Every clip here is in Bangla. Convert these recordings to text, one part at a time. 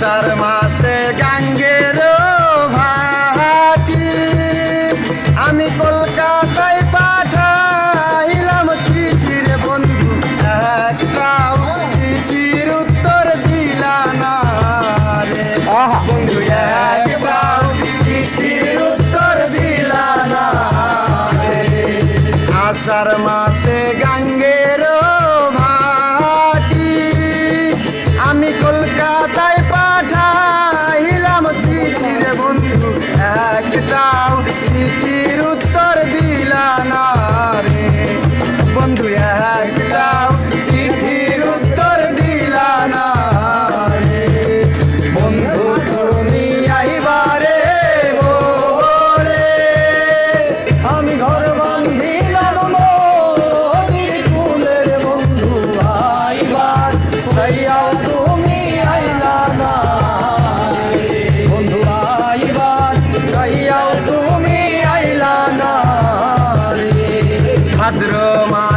আষাঢ় মাসে গাঙ্গের ভাটি। আমি কলকাতায় পাঠাইলাম চিঠির বন্ধু একটাও। চিঠির উত্তর দিলা না রে বন্ধু একটাও চিঠির উত্তর দিলা না রে। আষাঢ় মাসে গাঙ্গের ভাটি। আমি কলকাতায়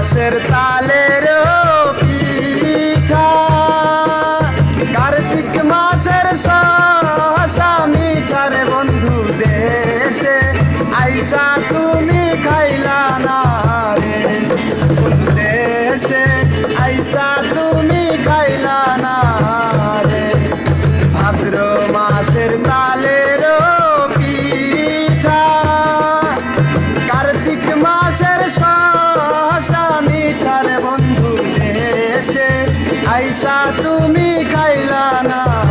বাঁশের তালের পিঠা। কার্তিক মাসের শশা মিঠার বন্ধু দেশে? আইসা তুমি খাইলা না রে দেশে? আইসা তুমি তুমি খাইলা না।